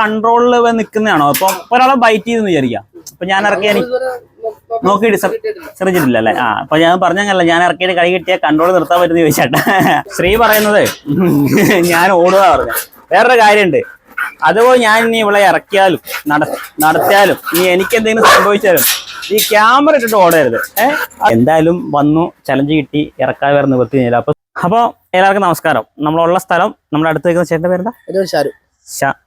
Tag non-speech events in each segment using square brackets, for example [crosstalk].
കൺട്രോളിൽ നിൽക്കുന്നതാണോ ഇപ്പൊ ഒരാളെ ബൈറ്റ് ചെയ്തെന്ന് വിചാരിക്കാം. അപ്പൊ ഞാൻ ഇറക്കിയ നോക്കിയിട്ട് ശ്രദ്ധിച്ചിട്ടില്ല അല്ലേ? ആ അപ്പൊ ഞാൻ പറഞ്ഞല്ല ഞാൻ ഇറക്കിയിട്ട് കൈ കിട്ടിയാൽ കൺട്രോൾ നിർത്താൻ പറ്റുന്ന ചോദിച്ചാട്ടെ. ശ്രീ പറയുന്നത് ഞാൻ ഓടുക പറഞ്ഞു. വേറൊരു കാര്യമുണ്ട് അതുപോലെ ഞാൻ ഇനി ഇവിടെ ഇറക്കിയാലും നട നടത്തിയാലും ഇനി എനിക്ക് എന്തെങ്കിലും സംഭവിച്ചാലും ഈ ക്യാമറ ഇട്ടിട്ട് ഓടരുത്. ഏഹ് എന്തായാലും വന്നു ചലഞ്ച് കിട്ടി ഇറക്കാൻ വേറെ നിവർത്തി അപ്പൊ അപ്പൊ എല്ലാവർക്കും നമസ്കാരം. നമ്മളുള്ള സ്ഥലം നമ്മുടെ അടുത്ത് നിൽക്കുന്ന ചേട്ടന്റെ പേരെന്താ? പേര്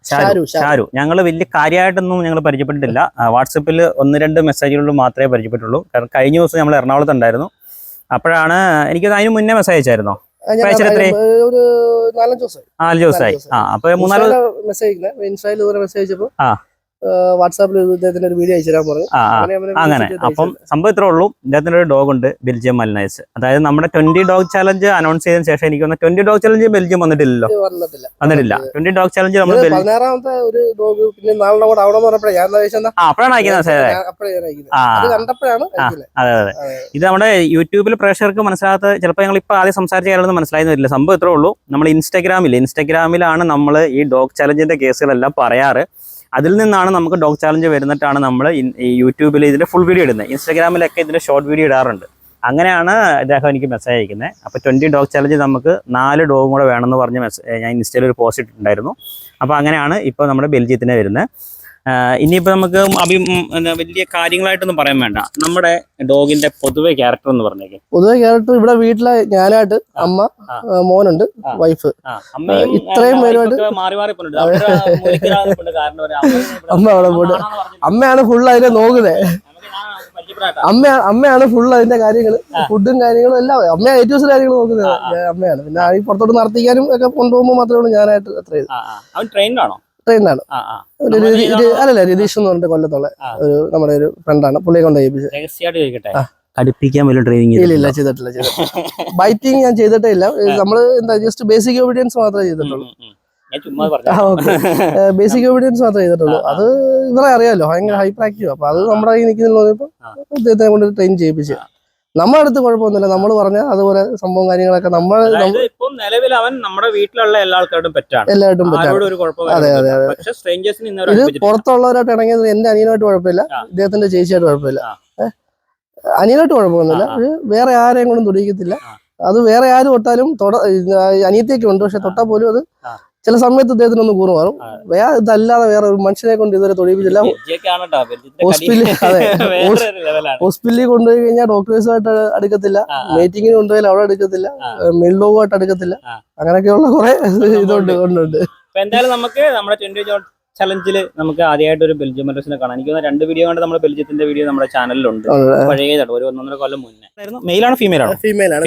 ഷാരു. ഷാരു ഞങ്ങൾ വലിയ കാര്യമായിട്ടൊന്നും ഞങ്ങൾ പരിചയപ്പെട്ടിട്ടില്ല. വാട്സപ്പിൽ ഒന്ന് രണ്ട് മെസ്സേജുകളിൽ മാത്രമേ പരിചയപ്പെട്ടുള്ളൂ. കാരണം കഴിഞ്ഞ ദിവസം നമ്മൾ എറണാകുളത്ത് ഉണ്ടായിരുന്നു. അപ്പോഴാണ് എനിക്ക് അതിന് മുന്നേ മെസ്സേജ് അയച്ചായിരുന്നോ? നാലഞ്ച് ദിവസമായി. ആ അപ്പൊ മൂന്നാൽ മെസ്സേജ് ഇൻസ്റ്റയിൽ മെസ്സേജ് ആ. വാട്സാപ്പിൽ ഇദ്ദേഹത്തിന്റെ ഒരു വീഡിയോ അയച്ചു തരാൻ പറഞ്ഞു അങ്ങനെ അപ്പം സംഭവം ഇത്രേ ഉള്ളൂ. ഇദ്ദേഹത്തിന്റെ ഒരു ഡോഗ് ഉണ്ട് ബെൽജിയം മലനൈസ് അതായത് നമ്മുടെ ട്വന്റി ഡോഗ് ചാലഞ്ച് അനൗൺസ് ചെയ്തതിനു ശേഷം എനിക്ക് വന്ന ട്വന്റി ഡോഗ് ചാലഞ്ച് ബെൽജിയം വന്നിട്ടില്ലല്ലോ. വന്നിട്ടില്ല. ട്വന്റി ഡോഗ് ചാലഞ്ച് നമ്മൾ പതിനാറാമത്തെ ഒരു ഡോഗ് പിന്നെ നാളെ കൂടെ അവിടെ ഞാൻ അപ്പോഴാണ് അയക്കുന്നത് അതെ അതെ. ഇത് നമ്മുടെ യൂട്യൂബിൽ പ്രേക്ഷകർക്ക് മനസ്സിലാകാത്ത ചിലപ്പോൾ ഞങ്ങൾ ഇപ്പൊ ആദ്യം സംസാരിച്ച കാര്യമൊന്നും മനസ്സിലായെന്ന് വരില്ല. സംഭവം ഇത്രേ ഉള്ളൂ. നമ്മൾ ഇൻസ്റ്റാഗ്രാമിൽ ഇൻസ്റ്റാഗ്രാമിലാണ് നമ്മൾ ഈ ഡോഗ് ചാലഞ്ചിന്റെ കേസുകളെല്ലാം പറയാറ്. അതിൽ നിന്നാണ് നമുക്ക് ഡോഗ് ചാലഞ്ച് വരുന്നിട്ടാണ് നമ്മൾ യൂട്യൂബിൽ ഇതിന്റെ ഫുൾ വീഡിയോ ഇടുന്നത്. ഇൻസ്റ്റാഗ്രാമിലൊക്കെ ഇതിന്റെ ഷോർട്ട് വീഡിയോ ഇടാറുണ്ട്. അങ്ങനെയാണ് ഇദ്ദേഹം എനിക്ക് മെസ്സേജ് അയക്കുന്നത്. അപ്പോൾ ട്വന്റി ഡോഗ് ചാലഞ്ച് നമുക്ക് നാല് ഡോഗും കൂടെ വേണമെന്ന് പറഞ്ഞ് മെസ്സേജ് ഞാൻ ഇൻസ്റ്റയിൽ ഒരു പോസ്റ്റ് ഇട്ടിട്ടുണ്ടായിരുന്നു. അപ്പോൾ അങ്ങനെയാണ് ഇപ്പോൾ നമ്മുടെ ബെൽജിയത്തിനെ വരുന്നത്. ഇനിയിപ്പോൾ നമുക്ക് അഭി വലിയ കാര്യങ്ങളായിട്ടൊന്നും പറയാൻ വേണ്ട. നമ്മുടെ ഡോഗിന്റെ പൊതുവെ ക്യാരക്ടർ എന്ന് പറഞ്ഞേക്കെ. പൊതുവെ ക്യാരക്ടർ ഇവിടെ വീട്ടിലെ ഞാനായിട്ട് അമ്മ മോനുണ്ട് വൈഫ് ഇത്രയും പേരുമായിട്ട് അമ്മ അവിടെ പോയിട്ട് അമ്മയാണ് ഫുൾ അതിനെ നോക്കുന്നത്. അമ്മ അമ്മയാണ് ഫുൾ അതിന്റെ കാര്യങ്ങൾ ഫുഡും കാര്യങ്ങളും എല്ലാം. അമ്മ ഏറ്റവും കാര്യങ്ങൾ നോക്കുന്നത്. അമ്മയാണ്. പിന്നെ ഈ പുറത്തോട്ട് നടത്തിക്കാനും ഒക്കെ കൊണ്ടുപോകുമ്പോൾ മാത്രമേ ഉള്ളൂ ഞാനായിട്ട് അത്രയും. അവൻ രി- അല്ലല്ല രതീഷ് എന്ന് പറഞ്ഞിട്ട് കൊല്ലത്തുള്ള ഒരു നമ്മുടെ ഒരു ഫ്രണ്ടാണ് പുള്ളിയെ കൊണ്ട് ചെയ്യിപ്പിച്ചത്. കടുപ്പിക്കാൻ വല്ല ട്രെയിനിങ് ഇല്ല ഇല്ല ചെയ്തിട്ടില്ല ബൈറ്റിംഗ് ഞാൻ ചെയ്തിട്ടേ ഇല്ല. നമ്മൾ എന്താ ജസ്റ്റ് ബേസിക് ഒബീഡിയൻസ് മാത്രമേ ചെയ്തിട്ടുള്ളൂ. ബേസിക് ഒബീഡിയൻസ് മാത്രമേ ചെയ്തിട്ടുള്ളൂ. അത് ഇവരെ അറിയാലോ ഭയങ്കര ഹൈപ്പർ ആക്റ്റീവ് അപ്പൊ അത് നമ്മുടെ കയ്യിൽ നിൽക്കുന്ന അദ്ദേഹത്തെ കൊണ്ട് ട്രെയിൻ ചെയ്യിപ്പിച്ചു. നമ്മുടെ അടുത്ത് കുഴപ്പമൊന്നുമില്ല. നമ്മൾ പറഞ്ഞ അതുപോലെ സംഭവം കാര്യങ്ങളൊക്കെ നമ്മൾ ഇപ്പം നിലവിൽ അവൻ നമ്മുടെ വീട്ടിലുള്ള എല്ലാ ആൾക്കാരോടും പറ്റാണ്. എല്ലായിട്ടും അതെ അതെ, അതെ, ഇത്. പുറത്തുള്ളവരായിട്ട് ഇണങ്ങിയത് എന്റെ അനിയനായിട്ട് കുഴപ്പമില്ല. ഇദ്ദേഹത്തിന്റെ ചേച്ചിയായിട്ട് കുഴപ്പമില്ല. അനിയനായിട്ട് കുഴപ്പമൊന്നുമില്ല. വേറെ ആരെയും കൊണ്ടും തുടിക്കത്തില്ല അത് വേറെ ആരും തൊട്ടാലും തൊട അനിയത്തേക്കുണ്ട് പക്ഷെ തൊട്ടാൽ പോലും അത്. ചില സമയത്ത് ഇദ്ദേഹത്തിന് ഒന്ന് കൂറ് മാറും. വേറെ ഇതല്ലാതെ വേറെ ഒരു മനുഷ്യനെ കൊണ്ട് ഇതുവരെ തൊഴിപ്പിച്ചില്ല ഹോസ്പിറ്റലിൽ [laughs] അതെ. കൊണ്ടുപോയി കഴിഞ്ഞാൽ ഡോക്ടേഴ്സുമായിട്ട് അടുക്കത്തില്ല. മീറ്റിംഗിന് കൊണ്ടുപോയി മീറ്റിങ്ങിന് കൊണ്ടുപോയാൽ അവിടെ അടുക്കത്തില്ല. മെല്ലോവുമായിട്ട് അടുക്കത്തില്ല. അങ്ങനെയൊക്കെയുള്ള കുറെ ഇതുണ്ട് ഉണ്ട്. ചലഞ്ചിൽ എന്തായാലും നമുക്ക് നമ്മുടെ ട്വന്റി ചലഞ്ചിൽ നമുക്ക് ആദ്യമായിട്ട് ഒരു ബെൽജിയം മെഡൽസിനെ കാണാം. എനിക്ക് തോന്നുന്നു രണ്ട് വീഡിയോ കൊണ്ട് നമ്മുടെ ബെൽജിയത്തിന്റെ വീഡിയോ നമ്മുടെ ചാനലിലുണ്ട് പഴയതാണ് ഒരു ഒന്നൊന്നര കൊല്ലം മുന്നേ. മെയിലാണോ ഫീമെയിൽ ആണോ ഫീമെയിൽ ആണ്.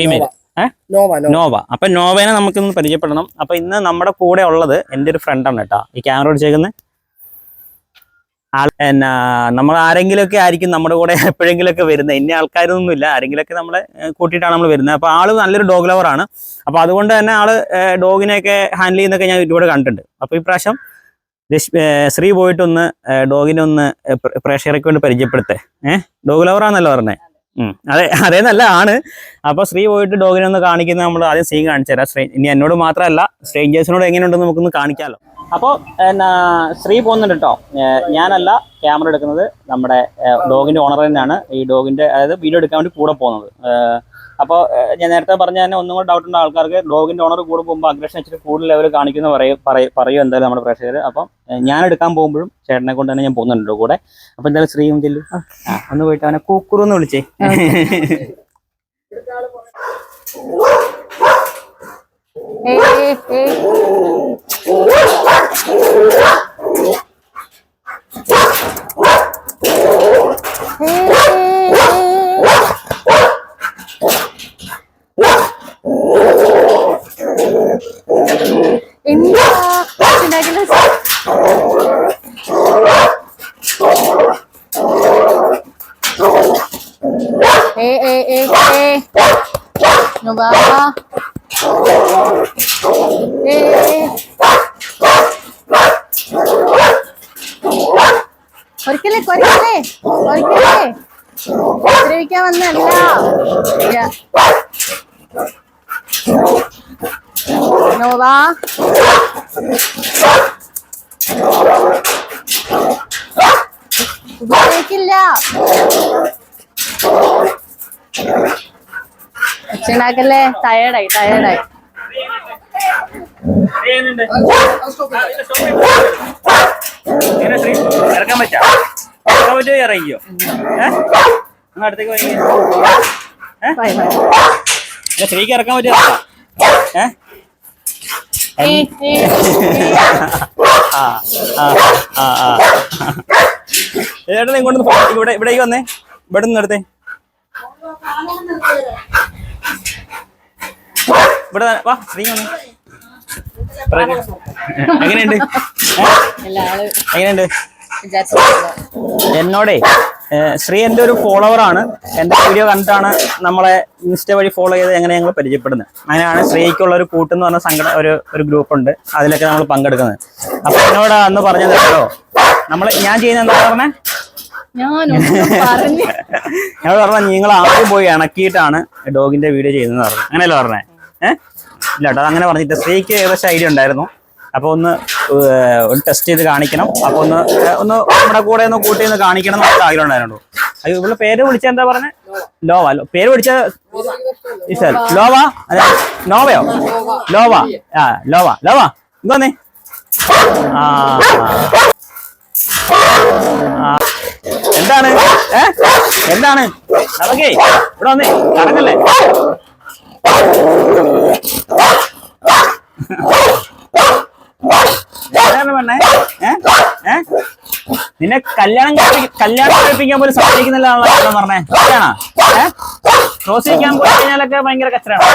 നോവ. അപ്പൊ നോവേനെ നമുക്ക് ഇന്ന് പരിചയപ്പെടണം. അപ്പൊ ഇന്ന് നമ്മുടെ കൂടെ ഉള്ളത് എന്റെ ഒരു ഫ്രണ്ടാണ് കേട്ടോ ഈ ക്യാമറ പിടിച്ചേക്കുന്നത് നമ്മൾ എന്നാ നമ്മൾ ആരെങ്കിലുമൊക്കെ ആയിരിക്കും നമ്മുടെ കൂടെ എപ്പോഴെങ്കിലുമൊക്കെ വരുന്നത്. ഇന്ന ആൾക്കാരൊന്നുമില്ല. ആരെങ്കിലുമൊക്കെ നമ്മളെ കൂട്ടിയിട്ടാണ് നമ്മൾ വരുന്നത്. അപ്പൊ ആൾ നല്ലൊരു ഡോഗ് ലവറാണ് അപ്പൊ അതുകൊണ്ട് തന്നെ ആൾ ഡോഗിനെയൊക്കെ ഹാൻഡിൽ ചെയ്യുന്നൊക്കെ ഞാൻ ഇതുവരെ കണ്ടിട്ടുണ്ട്. അപ്പൊ ഈ പ്രാവശ്യം ശ്രീ പോയിട്ടൊന്ന് ഡോഗിനെ ഒന്ന് പ്രേക്ഷകർക്ക് വേണ്ടി പരിചയപ്പെടുത്തേ. ഏഹ് ഡോഗ് ലവറാന്നല്ലോ പറഞ്ഞേ. അതെ അതേന്നല്ല നല്ല ആണ് അപ്പൊ ശ്രീ പോയിട്ട് ഡോഗിനെ ഒന്ന് കാണിക്കുന്നത് നമ്മൾ ആദ്യം സീൻ കാണിച്ചു തരാം. ഇനി എന്നോട് മാത്രമല്ല സ്ട്രേഞ്ചേഴ്സിനോട് എങ്ങനെയുണ്ടെന്ന് നമുക്കൊന്ന് കാണിക്കാമല്ലോ അപ്പോൾ എന്നാ ശ്രീ പോകുന്നുണ്ട് കേട്ടോ ഞാനല്ല ക്യാമറ എടുക്കുന്നത് നമ്മുടെ ഡോഗിന്റെ ഓണർ തന്നെയാണ്. ഈ ഡോഗിന്റെ അതായത് വീഡിയോ എടുക്കാൻ വേണ്ടി കൂടെ പോകുന്നത്. അപ്പോൾ ഞാൻ നേരത്തെ പറഞ്ഞ തന്നെ ഒന്നും കൂടെ ഡൗട്ട് ഉണ്ട് ആൾക്കാർക്ക് ഡോഗിന്റെ ഓണർ കൂടെ പോകുമ്പോൾ അഗ്രഷൻ വെച്ചിട്ട് കൂടുതൽ ലെവൽ കാണിക്കുന്ന പറയും പറയും എന്തായാലും നമ്മുടെ പ്രേക്ഷകർ അപ്പം ഞാൻ എടുക്കാൻ പോകുമ്പോഴും ചേട്ടനെ കൊണ്ട് തന്നെ ഞാൻ പോകുന്നുണ്ട് കൂടെ. അപ്പൊ എന്തായാലും ശ്രീയും ചെല്ലു. ആ ഒന്ന് പോയിട്ട് അവനെ കൂക്കുറു വിളിച്ചേ. ഏയ് ഏയ് എന്താ ഉണ്ടാക്കുന്നത് ഏ ഏ ഏ ഏ നോവാ ഏ ഒരിക്കലേ കൊരിക്കലേ ഒരിക്കലേ ഉപദ്രവിക്കാൻ വന്നല്ല നോവ ഉപയോഗിക്കില്ല. ഒച്ചുണ്ടാക്കല്ലേ ടയേർഡായി ടയേർഡായി? ഇറക്കാൻ പറ്റാ. ഇറങ്ങിയോ ഏഹ് അടുത്തേക്ക് ഏഹ് ബൈ ബൈ അല്ല, ശ്രീക്ക് ഇറക്കാൻ പറ്റുമോ ഏഹ് ആ ആ ആ ആ. ചേട്ടൻ ഇങ്ങോട്ട് ഇവിടെ ഇവിടേക്ക് വന്നേ. ഇവിടെ നിന്ന് എടുത്തേ. ഇവിടെ വാ ശ്രീ വന്നേ. എങ്ങനെയുണ്ട്? എങ്ങനെയുണ്ട്? എന്നോടേ ശ്രീ എന്റെ ഒരു ഫോളോവർ ആണ് എന്റെ വീഡിയോ കണ്ടിട്ടാണ് നമ്മളെ ഇൻസ്റ്റ വഴി ഫോളോ ചെയ്ത് എങ്ങനെ ഞങ്ങൾ പരിചയപ്പെടുന്നത്. അങ്ങനെയാണ് ശ്രീക്കുള്ള ഒരു കൂട്ടെന്ന് പറഞ്ഞ സംഘടന ഒരു ഒരു ഗ്രൂപ്പ് ഉണ്ട് അതിലൊക്കെ നമ്മൾ പങ്കെടുക്കുന്നത്. അപ്പൊ എന്നോട് അന്ന് പറഞ്ഞത് കേട്ടോ. നമ്മൾ ഞാൻ ചെയ്യുന്ന എന്താ പറഞ്ഞേ? ഞാൻ പറഞ്ഞു നിങ്ങൾ ആദ്യം പോയി ഇണക്കിയിട്ടാണ് ഡോഗിന്റെ വീഡിയോ ചെയ്യുന്നത് പറഞ്ഞു അങ്ങനെയല്ലേ പറഞ്ഞേ? ഏഹ് ഇല്ല കേട്ടോ അങ്ങനെ പറഞ്ഞിട്ട് സ്ത്രീക്ക് ഏകദേശം ഐഡിയ ഉണ്ടായിരുന്നു. അപ്പൊ ഒന്ന് ഒരു ടെസ്റ്റ് ചെയ്ത് കാണിക്കണം. അപ്പൊ ഒന്ന് ഒന്ന് നമ്മുടെ കൂടെ ഒന്ന് കൂട്ടി ഒന്ന് കാണിക്കണം എന്ന് ആഗ്രഹം ഉണ്ടായിരുന്നു. അയ്യോ ഇവിടെ പേര് വിളിച്ച എന്താ പറഞ്ഞേ? ലോവ. ലോ- പേര് വിളിച്ച ലോവ? നോവയോ ലോവ. ആ ലോവ. ലോവ ഇങ്ങോന്നേ ആ. എന്താണ്? ഏ? എന്താണ്? നമുക്കേ ഇവിടെ വന്നേ കറങ്ങല്ലേ നിന്നെ കല്യാണം കല്യാണം കഴിപ്പിക്കാൻ പോലും സമ്മതിക്കുന്നില്ലാണല്ലോ ഞാൻ പറഞ്ഞേ. ശരിയാണോ ഏഹ് ക്രോസ് പോയി കഴിഞ്ഞാലൊക്കെ ഭയങ്കര കച്ചറാണോ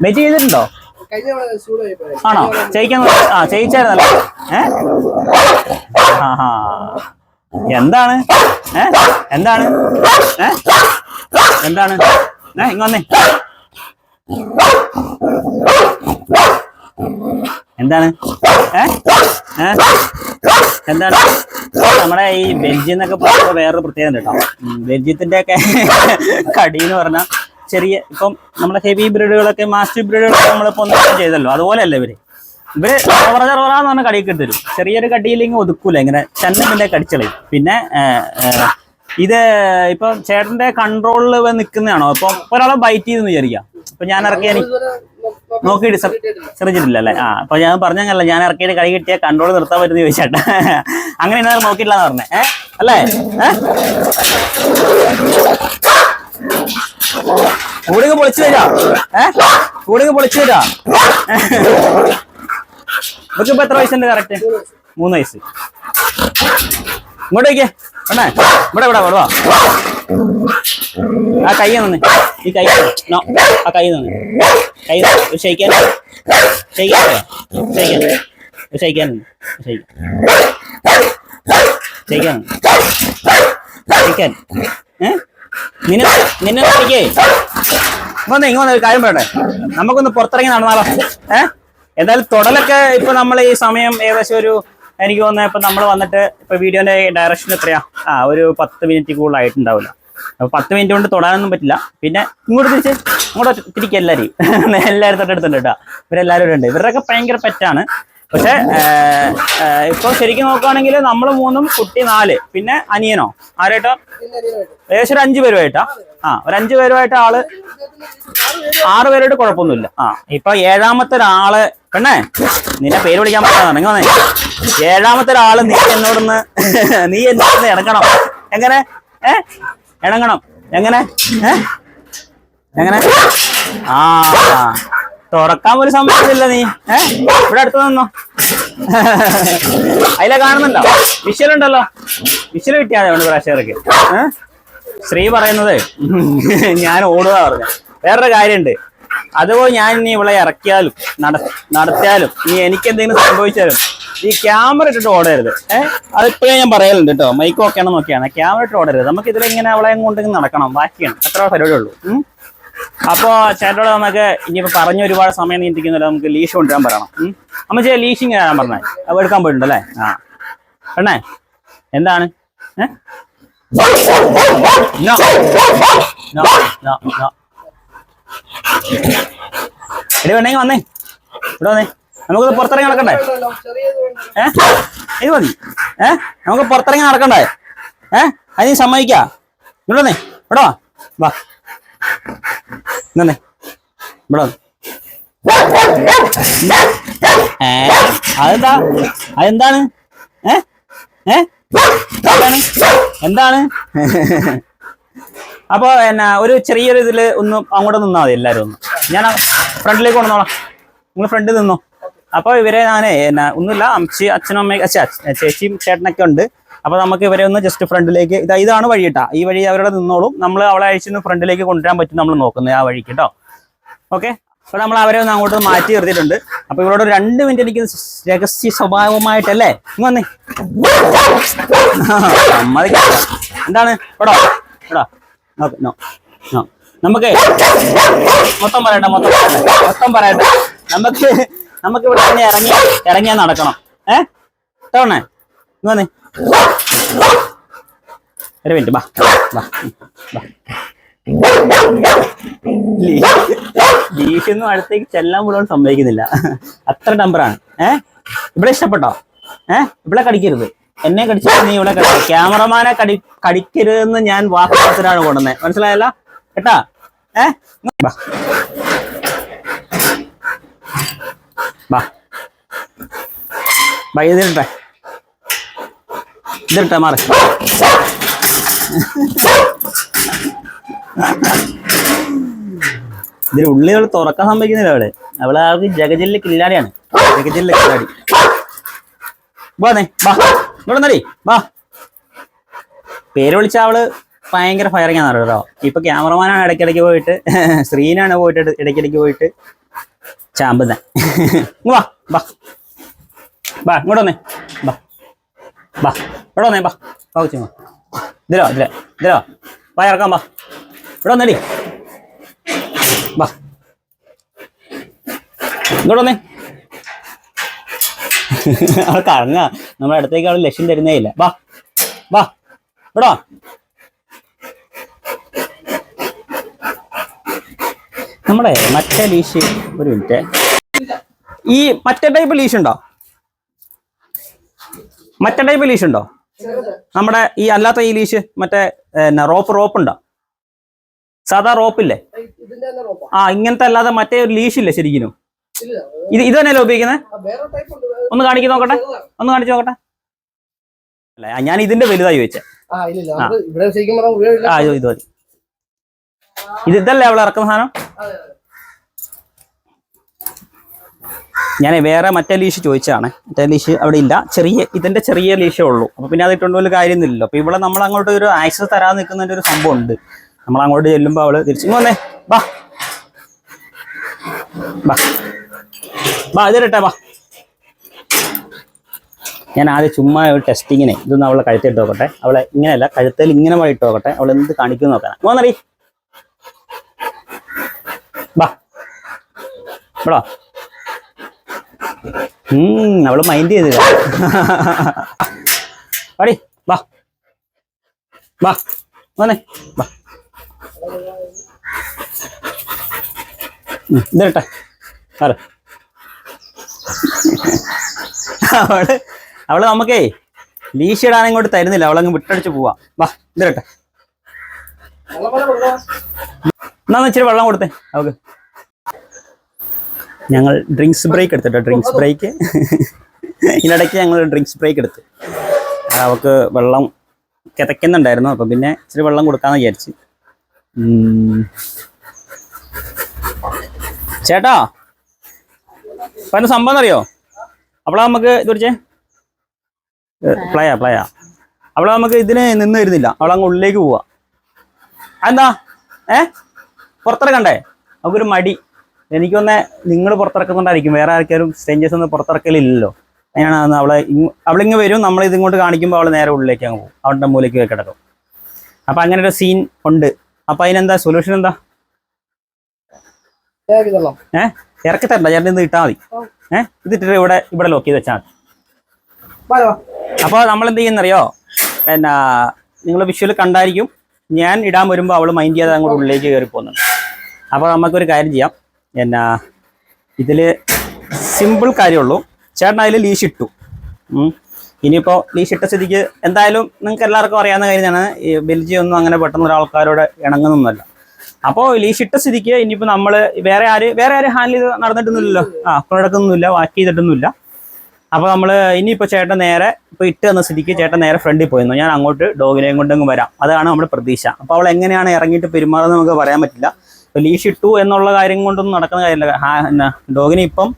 വെയിറ്റ് ചെയ്തിട്ടുണ്ടോ? ആണോ? ചെയ്യിക്കാൻ ആ ചെയ്യിച്ചായിരുന്നല്ലോ ഏ? ആഹാ. എന്താണ്? ഏ? എന്താണ്? ഏ? എന്താണ്? ഏ ഇങ്ങ വന്നേ. എന്താണ്? ഏ? ഏ? എന്താണ്? നമ്മുടെ ഈ ബെൽജിയം എന്നൊക്കെ പറയുമ്പോൾ വേറൊരു പ്രത്യേകത കേട്ടോ. ബെൽജിയത്തിന്റെ ഒക്കെ കടി എന്ന് പറഞ്ഞാൽ ചെറിയ ഇപ്പം നമ്മുടെ ഹെവി ബ്രീഡുകളൊക്കെ മാസ്റ്റർ ബ്രീഡുകളൊക്കെ നമ്മളിപ്പോൾ ഒന്നും ചെയ്തല്ലോ. അതുപോലെയല്ല ഇവർ? ഇവർ റവറ റവറാന്ന് പറഞ്ഞ കടിയൊക്കെ തരും. ചെറിയൊരു കടിയില്ലെങ്കിൽ ഒതുക്കൂല. ഇങ്ങനെ പിന്നെ കടിച്ചളയും. പിന്നെ ഇത് ഇപ്പൊ ചേട്ടന്റെ കൺട്രോളിൽ നിൽക്കുന്നതാണോ ഇപ്പൊ ഒരാളെ ബൈറ്റ് ചെയ്തെന്ന് വിചാരിക്കാം. ഇപ്പൊ ഞാൻ ഇറക്കിയ നോക്കിട്ട് ശ്രമിച്ചിട്ടില്ല അല്ലേ? ആ അപ്പൊ ഞാൻ പറഞ്ഞല്ല ഞാൻ ഇറക്കിയിട്ട് കൈ കിട്ടിയ കൺട്രോൾ നിർത്താൻ പറ്റുന്ന ചോദിച്ചേട്ടാ. അങ്ങനെ നോക്കിയിട്ടില്ല എന്ന് പറഞ്ഞേ അല്ലേ? കൂടിങ്ങ് പൊളിച്ചു തരാ. ഏ? കൂടിങ്ങ് പൊളിച്ചു തരാ. ഇവർക്ക് ഇപ്പൊ എത്ര വയസ്സുണ്ട് കറക്റ്റ് മൂന്ന് വയസ്സ്. ഇങ്ങോട്ട് വയ്ക്കേ വേണേ ഇവിടെ ഇവിടെ ഇവിടെ വാ. ആ കൈ തന്നെ. ഈ കൈ ആ കൈ തന്നെ. കൈ ഷെയ്ക്കാൻ ഷെയ്ക്കാൻ ഷെയ്ക്കാൻ ഷെയ്ക്കാൻ ഷെയ്ക്കാൻ ഷെയ്ക്കാൻ ഏ? നിന്നെ നോക്കിക്കേ വന്നേ ഇങ്ങനെ ഒരു കാര്യം പറയട്ടെ. നമുക്കൊന്ന് പുറത്തിറങ്ങി നടന്നാലോ? ഏ? എന്തായാലും തുടലൊക്കെ ഇപ്പൊ നമ്മൾ ഈ സമയം ഏകദേശം ഒരു എനിക്ക് തോന്നുന്നത് ഇപ്പൊ നമ്മൾ വന്നിട്ട് ഇപ്പൊ വീഡിയോന്റെ ഡയറക്ഷൻ എത്രയാ? ആ ഒരു പത്ത് മിനിറ്റ് കൂടുതലായിട്ടുണ്ടാവില്ല. അപ്പൊ പത്ത് മിനിറ്റ് കൊണ്ട് തൊടാനൊന്നും പറ്റില്ല. പിന്നെ ഇങ്ങോട്ട് തിരിച്ച് ഇങ്ങോട്ട് തിരിക്കുക എല്ലാവരും [laughs] എല്ലാവരും തൊട്ടടുത്തുണ്ട് കേട്ടോ. ഇവരെല്ലാവരും ഉണ്ട്. ഇവരുടെയൊക്കെ ഭയങ്കര പെറ്റാണ് പക്ഷെ ഇപ്പൊ ശരിക്കും നോക്കുകയാണെങ്കിൽ നമ്മൾ മൂന്നും കുട്ടി നാല് പിന്നെ അനിയനോ? ആരായിട്ടോ. ഏകദേശം ഒരു അഞ്ചു പേരുമായിട്ടാ? ആ ഒരു അഞ്ചു പേരുമായിട്ട് ആൾ ആറ് പേരോട് കുഴപ്പമൊന്നുമില്ല. ആ ഇപ്പൊ ഏഴാമത്തെ ഒരാൾ പെണ്ണേ നിന്നെ പേര് വിളിക്കാൻ പറ്റാതെ നിങ്ങൾ വന്നേ. ഏഴാമത്തെ ഒരാൾ നീ എന്നോടൊന്ന് നീ എന്നോടൊന്ന് ഇണങ്ങണം. എങ്ങനെ? ഏ? ഇണങ്ങണം. എങ്ങനെ? ഏ? എങ്ങനെ? ആ. തുറക്കാൻ ഒരു സമ്മതിച്ചില്ല നീ. ഏ? ഇവിടെ അടുത്ത് നിന്നോ അതിലെ കാണുന്നുണ്ടോ? വിഷലുണ്ടല്ലോ വിഷൽ കിട്ടിയാണ് മതി പ്രേക്ഷകർക്ക്? ശ്രീ പറയുന്നത് ഞാൻ ഓടുക പറഞ്ഞു. വേറൊരു കാര്യമുണ്ട്. അതുപോലെ ഞാൻ ഇനി ഇവിടെ ഇറക്കിയാലും നട നടത്തിയാലും ഇനി എനിക്ക് എന്തെങ്കിലും സംഭവിച്ചാലും ഈ ക്യാമറ ഇട്ടിട്ട് ഓടരുത്. ഏഹ് അതിപ്പോഴേ ഞാൻ പറയലുണ്ട് കേട്ടോ. മൈക്ക് ഒക്കെയാണ് നോക്കിയാണ്. ക്യാമറ ഇട്ട് ഓടരുത്. നമുക്ക് ഇതിലിങ്ങനെ അവളെ കൊണ്ടെങ്കിൽ നടക്കണം. ബാക്കിയാണ് അത്ര പരിപാടി അപ്പോ ചേട്ടനോട് നമുക്ക് ഇനിയിപ്പോ പറഞ്ഞ ഒരുപാട് സമയം നീന്തിക്കുന്നില്ല നമുക്ക് ലീഷ് കൊണ്ടുവരാൻ പറയണം. അമ്മ ചെയ്യാൻ ലീഷിങ് ഞാൻ പറഞ്ഞേ. അപ്പൊ എടുക്കാൻ പോയിട്ടുണ്ടല്ലേ ആ. പെണ്ണേ എന്താണ്? എടി വേണമെങ്കിൽ വന്നേ. ഇവിടെ വന്നേ. നമുക്ക് പുറത്തിറങ്ങി നടക്കണ്ടേ? ഏ? ഇത് മതി. ഏ? നമുക്ക് പുറത്തിറങ്ങി നടക്കണ്ടേ? ഏ? അതിന് സമ്മതിക്കാ. ഇവിടെ വന്നേ. ഇവിടെ വാ. വാ. ഇന്നെ ഇവിടെ അതെന്താ? അതെന്താണ്? എന്താണ്? എന്താണ്? അപ്പൊ എന്നാ ഒരു ചെറിയൊരു ഇതിൽ ഒന്ന് അങ്ങോട്ട് നിന്നാ മതി എല്ലാരും ഒന്ന്. ഞാൻ ഫ്രണ്ടിലേക്ക് കൊണ്ടുവന്നോളാം. നിങ്ങൾ ഫ്രണ്ടിൽ നിന്നോ. അപ്പൊ ഇവരെ ഞാനേ എന്നാ ഒന്നുമില്ല. അമ്മച്ചി അച്ഛനും അമ്മയും ചേച്ചിയും ചേട്ടനൊക്കെ ഉണ്ട്. അപ്പൊ നമുക്ക് ഇവരെ ഒന്ന് ജസ്റ്റ് ഫ്രണ്ടിലേക്ക് ഇതാ ഇതാണ് വഴി കേട്ടാ ഈ വഴി അവരുടെ നിന്നോളും. നമ്മൾ അവളെ അഴിച്ചൊന്ന് ഫ്രണ്ടിലേക്ക് കൊണ്ടുവരാൻ പറ്റും നമ്മൾ നോക്കുന്നത് ആ വഴിക്ക് കേട്ടോ ഓക്കെ അപ്പൊ നമ്മൾ അവരെ ഒന്ന് അങ്ങോട്ട് മാറ്റി നിർത്തിയിട്ടുണ്ട്. അപ്പൊ ഇവരോട് രണ്ട് മിനിറ്റ് എനിക്ക് രഹസ്യ സ്വഭാവമായിട്ടല്ലേ? വന്നേ. എന്താണ്? എടോ എടാ. നോ നമുക്ക് മൊത്തം പറയട്ടെ മൊത്തം പറയട്ടെ. മൊത്തം പറയട്ടെ. നമുക്ക് നമുക്ക് ഇവിടെ തന്നെ ഇറങ്ങി ഇറങ്ങിയാൽ നടക്കണം. ഏ? തോണേ വന്നേ. ഒരു മിനിറ്റ് ബാ ബാ ലീഷൊന്നും അടുത്തേക്ക് ചെല്ലാൻ പോലും സംഭവിക്കുന്നില്ല അത്ര ടെമ്പറാണ്. ഏ? ഇവിടെ ഇഷ്ടപ്പെട്ടോ? ഏ? ഇവിടെ കടിക്കരുത്. എന്നെ കടിച്ചാൽ നീ ഇവിടെ കടി ക്യാമറമാനെ കടി കടിക്കരുതെന്ന് ഞാൻ വാക്കുപത്രമാണ് കൊണ്ടുവന്നത് മനസ്സിലായല്ല? കേട്ടാ? ഏ? ബാ. ബാ. ഇതിട്ടെ മാറി. ഇതിന് ഉള്ളി അവൾ തുറക്കാൻ സമ്മതിക്കുന്നില്ല അവിടെ അവളെ ആൾക്ക് ജഗജില്ല കില്ലാടിയാണ്. ജഗജില്ല കില്ലാടി. വാന്നേ വാ. വാ. പേര് വിളിച്ച അവൾ ഭയങ്കര ഫയറിംഗ് ആണ് കേട്ടോ. ഇപ്പൊ ക്യാമറമാനാണ് ഇടയ്ക്കിടയ്ക്ക് പോയിട്ട് സ്ക്രീനാണ് പോയിട്ട് ഇട- ഇടയ്ക്കിടയ്ക്ക് പോയിട്ട് ചാമ്പുന്നെ. വാ വാ. വാ ഇങ്ങോട്ട് വന്നേ വാ. വാ ഇവിടെ വന്നേ ബാ. ബാ കൊച്ചു ഇതിലോ ഇതിലോ ഇതിലോ. വാ ഇറക്കാം ബാ. ഇവിടെ വന്നേടി. ബാ. വന്നേ. അവൾ കറങ്ങ. നമ്മുടെ അടുത്തേക്ക് അവൾ ലക്ഷ്യം തരുന്നേ ഇല്ല. ബാ ബാ. ഇവിടെ. നമ്മുടെ മറ്റേ ലീഷ് ഒരു മിനിറ്റ് ഈ മറ്റേ ടൈപ്പ് ലീഷ് ഉണ്ടോ? മറ്റേ ടൈപ്പ് ലീഷ് ഉണ്ടോ? നമ്മുടെ ഈ അല്ലാത്ത ഈ ലീഷ് മറ്റേ എന്നാ റോപ്പ് റോപ്പ് ഉണ്ടോ? സാധാ റോപ്പില്ലേ ആ ഇങ്ങനത്തെ അല്ലാതെ മറ്റേ ഒരു ലീഷ് ഇല്ലേ ശരിക്കും ഇത് ഇത് തന്നെയല്ലേ ഉപയോഗിക്കുന്നത്? ഒന്ന് കാണിക്ക് നോക്കട്ടെ. ഒന്ന് കാണിച്ചു നോക്കട്ടെ. അല്ല ഞാൻ ഇതിന്റെ വലുതായി വെച്ചേ. ആ ഇത് ഇതല്ലേ അവളെ ഇറക്കുന്ന സാധനം അതെ, അതെ. ഞാൻ വേറെ മറ്റേ ലീഷ് ചോദിച്ചതാണ്. മറ്റേ ലീഷ് അവിടെ ഇല്ല. ചെറിയ ഇതിന്റെ ചെറിയ ലീഷേ ഉള്ളൂ. അപ്പൊ പിന്നെ അത് ഇട്ടുകൊണ്ട് വലിയ കാര്യമൊന്നുമില്ലല്ലോ അപ്പൊ ഇവിടെ നമ്മൾ അങ്ങോട്ട് ഒരു ആക്സസ് തരാതെ നിൽക്കുന്നതിന്റെ ഒരു സംഭവം ഉണ്ട് നമ്മൾ അങ്ങോട്ട് ചെല്ലുമ്പോൾ അവൾ തിരിച്ചു വന്നേ. ബാ ബാ ബാ ബാ ഞാൻ ആദ്യം ചുമ്മാ ഒരു ടെസ്റ്റിങ്ങിനെ ഇതൊന്ന് അവളെ കഴുത്തിട്ട് നോക്കട്ടെ. അവളെ ഇങ്ങനെയല്ല കഴുത്തിൽ ഇങ്ങനെ വഴി ഇട്ട് നോക്കട്ടെ. അവൾ എന്ത് കാണിക്കും നോക്കണം മോന്നറി ബാ ഇവിടെ. അവൾ മൈൻഡ് ചെയ്തില്ല. അടി വാ. വാ വന്നേ വാ. ഇതിരട്ടെ ആറ്. അവൾ അവൾ നമുക്കേ ലീശ ഇടാൻ ഇങ്ങോട്ട് തരുന്നില്ല. അവളങ്ങ് വിട്ടടിച്ച് പോവാ. വാ ഇതിരട്ടെ എന്നാന്ന് ഇച്ചിരി വെള്ളം കൊടുത്തേ അവക്ക് ഞങ്ങൾ ഡ്രിങ്ക്സ് ബ്രേക്ക് എടുത്തിട്ടോ? ഡ്രിങ്ക്സ് ബ്രേക്ക് ഇതിനിടയ്ക്ക് ഞങ്ങൾ ഡ്രിങ്ക്സ് ബ്രേക്ക് എടുത്തു. അവൾക്ക് അവക്ക് വെള്ളം കിതയ്ക്കുന്നുണ്ടായിരുന്നു. അപ്പം പിന്നെ ഇച്ചിരി വെള്ളം കൊടുക്കാമെന്ന് വിചാരിച്ച്. ചേട്ടാ അപ്പം എന്റെ സംഭവം അറിയോ അവളെ നമുക്ക് ഇത് പിടിച്ചേ. പ്ലയാ പ്ലയാ. അവളെ നമുക്ക് ഇതിന് നിന്ന് വരുന്നില്ല അവളങ്ങ് ഉള്ളിലേക്ക് പോവാ. എന്താ ഏ? പുറത്തിറക്കണ്ടേ നമുക്കൊരു മടി. എനിക്കൊന്നെ നിങ്ങൾ പുറത്തിറക്കുന്നുണ്ടായിരിക്കും. വേറെ ആർക്കാരും സ്ട്രേഞ്ചേഴ്സ് ഒന്നും പുറത്തിറക്കലില്ലല്ലോ. അങ്ങനെയാണ് അന്ന് അവളെ അവളിങ്ങ് വരും നമ്മൾ ഇതിങ്ങോട്ട് കാണിക്കുമ്പോൾ അവൾ നേരെ ഉള്ളിലേക്ക് അങ്ങ് പോകും. അവളുടെ മൂലയ്ക്ക് കിടക്കും. അപ്പൊ അങ്ങനെ ഒരു സീൻ ഉണ്ട്. അപ്പൊ അതിനെന്താ? സൊല്യൂഷൻ എന്താ. ഏഹ് ഇറക്കി തരണ്ട ചേട്ടൻ ഇത് ഇട്ടാൽ മതി. ഏഹ് ഇതിട്ടിട്ട് ഇവിടെ ഇവിടെ ലോക്ക് ചെയ്ത് വെച്ചാൽ മതി. അപ്പോൾ നമ്മൾ എന്ത് ചെയ്യുന്നറിയോ? പിന്നെ നിങ്ങൾ വിഷ്വൽ കണ്ടായിരിക്കും. ഞാൻ ഇടാൻ വരുമ്പോൾ അവൾ മൈൻഡ് ചെയ്യാതെ അങ്ങോട്ട് ഉള്ളിലേക്ക് കയറി പോകുന്നുണ്ട് അപ്പോൾ നമുക്കൊരു കാര്യം ചെയ്യാം. എന്നാ ഇതിൽ സിമ്പിൾ കാര്യമുള്ളൂ. ചേട്ടൻ അതിൽ ലീഷ് ഇട്ടു. ഇനിയിപ്പോൾ ഇനിയിപ്പോ ലീഷ് ഇട്ട സ്ഥിതിക്ക് എന്തായാലും നിങ്ങൾക്ക് എല്ലാവർക്കും അറിയാവുന്ന കാര്യമാണ്. ഈ ബെൽജിയം ഒന്നും അങ്ങനെ പെട്ടെന്ന് ഒരാൾക്കാരോട് ഇണങ്ങുന്നൊന്നുമല്ല. അപ്പോൾ ലീഷ് ഇട്ട സ്ഥിതിക്ക് ഇനിയിപ്പോൾ നമ്മൾ വേറെ ആര് വേറെ ആര് ഹാൻഡിൽ ചെയ്ത് നടന്നിട്ടൊന്നുമില്ലല്ലോ. ആ നടക്കുന്നൊന്നുമില്ല വാക്ക് ചെയ്തിട്ടൊന്നുമില്ല. അപ്പോൾ നമ്മൾ ഇനിയിപ്പോൾ ചേട്ടൻ നേരെ ഇപ്പോൾ ഇട്ട് തന്ന സ്ഥിതിക്ക് ചേട്ടൻ നേരെ ഫ്രണ്ടിൽ പോയിരുന്നു. ഞാൻ അങ്ങോട്ട് ഡോഗിനെയും കൊണ്ടങ്ങ് വരാം. അതാണ് നമ്മുടെ പ്രതീക്ഷ. അപ്പോൾ അവൾ എങ്ങനെയാണ് ഇറങ്ങിയിട്ട് പെരുമാറുന്നത് നമുക്ക് പറയാൻ പറ്റില്ല. ലീഷ് ഇട്ടു എന്നുള്ള കാര്യം കൊണ്ടൊന്നും നടക്കുന്ന കാര്യമില്ല. ഡോഗിനെ ഇപ്പം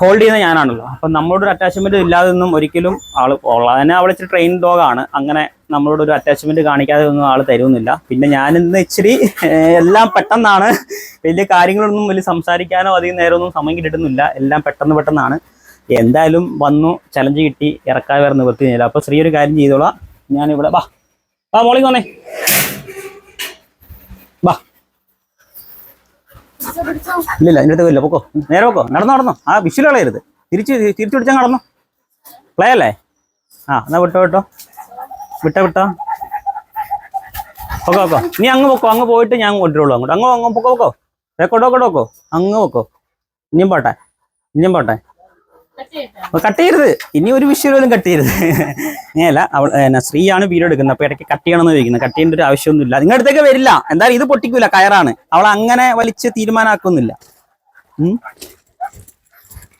ഹോൾഡ് ചെയ്യുന്ന ഞാനാണല്ലോ. അപ്പം നമ്മളോട് ഒരു അറ്റാച്ച്മെന്റ് ഇല്ലാതെ ഒന്നും ഒരിക്കലും ആൾ ഉള്ളതിനെ അവൾ ഇച്ചിരി ട്രെയിൻ ഡോഗാണ് അങ്ങനെ നമ്മളോട് ഒരു അറ്റാച്ച്മെന്റ് കാണിക്കാതെ ഒന്നും ആൾ തരുന്നില്ല. പിന്നെ ഞാനിന്ന് ഇച്ചിരി എല്ലാം പെട്ടെന്നാണ്. വലിയ കാര്യങ്ങളൊന്നും വലിയ സംസാരിക്കാനോ അധികം നേരമൊന്നും സമയം കിട്ടുന്നില്ല. എല്ലാം പെട്ടെന്ന് പെട്ടെന്നാണ്. എന്തായാലും വന്നു ചലഞ്ച് കിട്ടി ഇറക്കാൻ വേറെ നിവൃത്തിയില്ല അപ്പോൾ ശ്രീ ഒരു കാര്യം ചെയ്തോളാം. ഞാനിവിടെ വാ. വാ മോളിങ് വന്നേ. ഇല്ലില്ല അതിന്റെ അടുത്ത് വരില്ല പൊക്കോ. നേരെ പൊക്കോ. നടന്നു നടന്നു. ആ വിഷുവൽ കളയരുത്. തിരിച്ച് തിരിച്ചു പിടിച്ചാൽ നടന്നു. പ്ലേ അല്ലേ? ആ എന്നാ വിട്ടോ വിട്ടോ. വിട്ടോ വിട്ടോ. പൊക്കോ പൊക്കോ. നീ അങ്ങ് പൊക്കോ. അങ്ങ് പോയിട്ട് ഞാൻ കൊണ്ടുവരുള്ളൂ അങ്ങോട്ട്. അങ്ങ് അങ്ങ് പൊക്കോ പൊക്കോ. റെക്കോർഡോ കൊണ്ടോ പൊക്കോ അങ്ങ് പൊക്കോ. ഇനിയും പോട്ടെ. ഇനിയും പോട്ടെ. കട്ട് ചെയ്യരുത്. ഇനി ഒരു വിഷയം പോലും കട്ട് ചെയ്യരുത്. [laughs] അങ്ങനെയല്ല അവൾ സ്ത്രീയാണ് വീഡിയോ എടുക്കുന്നത്. അപ്പൊ ഇടയ്ക്ക് കട്ട് ചെയ്യണമെന്ന് ചോദിക്കുന്നത് കട്ട് ചെയ്യേണ്ട ഒരു ആവശ്യമൊന്നുമില്ല. നിങ്ങളുടെ അടുത്തേക്ക് വരില്ല. എന്തായാലും ഇത് പൊട്ടിക്കൂല കയറാണ്. അവൾ അങ്ങനെ വലിച്ച് തീരുമാനമാക്കുന്നില്ല.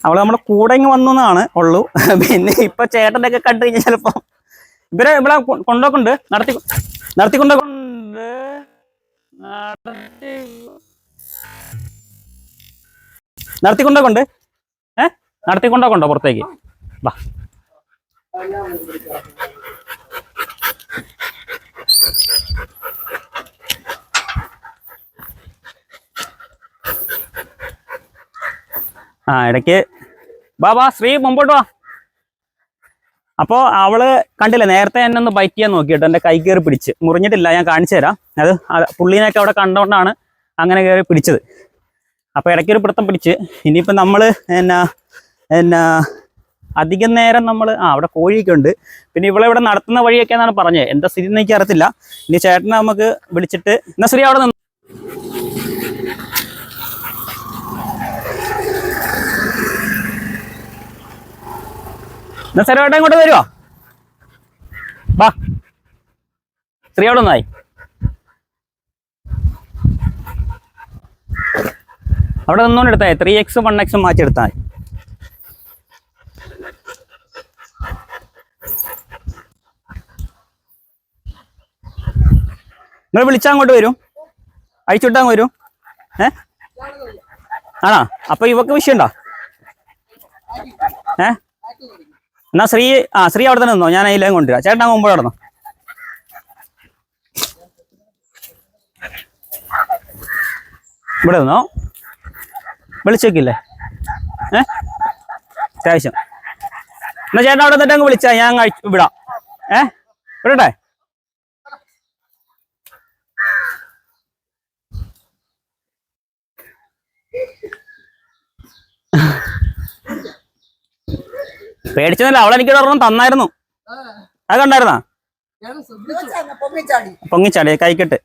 അവൾ നമ്മുടെ കൂടെ ഇങ്ങ് വന്നതാണ് ഉള്ളൂ. [laughs] പിന്നെ ഇപ്പൊ ചേട്ടന്റെ ഒക്കെ കണ്ടു കഴിഞ്ഞാൽ ചിലപ്പോ ഇവരെ ഇവിടെ കൊണ്ടോക്കുണ്ട്. നടത്തി നടത്തിക്കൊണ്ടോക്കൊണ്ട് നടത്തി നടത്തിക്കൊണ്ടോക്കുണ്ട്. നടത്തിക്കൊണ്ടോക്കുണ്ടോ പുറത്തേക്ക്? വാ. ആ ഇടയ്ക്ക്. വാ വാ ശ്രീ മുമ്പോട്ട് വാ. അപ്പോ അവൾ കണ്ടില്ല നേരത്തെ എന്നെ ഒന്ന് ബൈറ്റ് ചെയ്യാൻ നോക്കിയിട്ട് എന്റെ കൈ കയറി പിടിച്ച്. മുറിഞ്ഞിട്ടില്ല ഞാൻ കാണിച്ചു തരാം. അത് അത് പുള്ളീനെയൊക്കെ അവിടെ കണ്ടുകൊണ്ടാണ് അങ്ങനെ കയറി പിടിച്ചത്. അപ്പോൾ ഇടയ്ക്കൊരു പിടുത്തം പിടിച്ച്. ഇനിയിപ്പോൾ നമ്മൾ എന്നാ എന്നാ അധികം നേരം നമ്മൾ ആ അവിടെ കോഴിയൊക്കെ ഉണ്ട്. പിന്നെ ഇവിടെ ഇവിടെ നടത്തുന്ന വഴിയൊക്കെ എന്നാണ് പറഞ്ഞത് എന്താ സ്ഥിതി എന്ന് അറിയത്തില്ല. ഇനി ചേട്ടനെ നമുക്ക് വിളിച്ചിട്ട് എന്നാ ശ്രീ അവിടെ നിന്ന്. എന്നാ ഏട്ടാ ഇങ്ങോട്ട് വരുമോ വാ. സ്ത്രീ അവിടെ നിന്നായി. അവിടെ നിന്നോണ്ട് എടുത്തായി ത്രീ എക്സും വൺ എക്സും മാറ്റി എടുത്താൽ നിങ്ങൾ വിളിച്ചാൽ അങ്ങോട്ട് വരും. അഴിച്ചുവിട്ടാൽ വരും. ഏ? ആണോ? അപ്പൊ ഇവക്ക് വിഷയമുണ്ടോ? ഏ? എന്നാ ശ്രീ ആ ശ്രീ അവിടെ തന്നെ നിന്നോ? ഞാൻ അതിലേക്ക് കൊണ്ടുവരാം. ചേട്ടൻ മുമ്പ് നടന്നോ? ഇവിടെ നിന്നോ? വിളിച്ചേക്കില്ലേ ഏ? അത്യാവശ്യം. എന്നാ ചേട്ടൻ അവിടെ നിന്നിട്ട് അങ്ങ് വിളിച്ചാ ഞാൻ വിടാം. ഏ? വിടട്ടെ? പേടിച്ചതല്ല അവളെനിക്ക് ഒരെണ്ണം തന്നായിരുന്നു. അത് കണ്ടായിരുന്നാ? പൊങ്ങിച്ചാടി കൈക്കിട്ട്.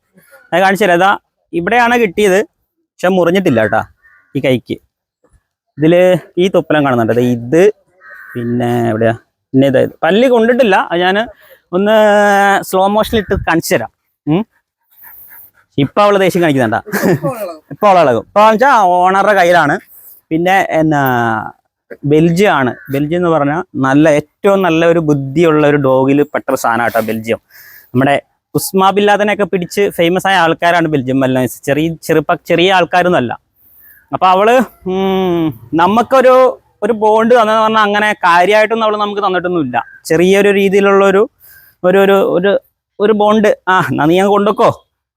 അത് കാണിച്ചു തരാം. ഇതാ ഇവിടെയാണ് കിട്ടിയത്. പക്ഷെ മുറിഞ്ഞിട്ടില്ല കേട്ടാ ഈ കൈക്ക്. ഇതിൽ ഈ തൊപ്പലം കാണുന്നുണ്ട്. ഇത് പിന്നെ എവിടെയാ? പിന്നെ ഇതായത് പല്ല് കൊണ്ടിട്ടില്ല. അത് ഞാൻ ഒന്ന് സ്ലോ മോഷനിൽ ഇട്ട് കാണിച്ചു തരാം. ഇപ്പൊ അവൾ ദേഷ്യം കാണിക്കുന്നുണ്ട? ഇപ്പൊ അവളകും ഇപ്പൊ വെച്ചാൽ ഓണറുടെ കയ്യിലാണ്. പിന്നെ എന്നാ ബെൽജിയം ആണ് ബെൽജിയം എന്ന് പറഞ്ഞാൽ നല്ല ഏറ്റവും നല്ല ഒരു ബുദ്ധിയുള്ള ഒരു ഡോഗിൽ പെട്ട ഒരു സാധനം കേട്ടോ ബെൽജിയം. നമ്മുടെ ഉസ്മാ ബില്ലാദനെയൊക്കെ പിടിച്ച് ഫേമസ് ആയ ആൾക്കാരാണ് ബെൽജിയം. അല്ല ചെറിയ ചെറുപ്പ ചെറിയ ആൾക്കാരൊന്നുമല്ല അപ്പൊ അവൾ നമുക്കൊരു ഒരു ബോണ്ട് തന്നെന്ന് പറഞ്ഞാൽ അങ്ങനെ കാര്യമായിട്ടൊന്നും അവൾ നമുക്ക് തന്നിട്ടൊന്നുമില്ല. ചെറിയൊരു രീതിയിലുള്ള ഒരു ഒരു ഒരു ഒരു ബോണ്ട് ആ എന്നാ നീ അങ്ങ് കൊണ്ടുവെക്കോ.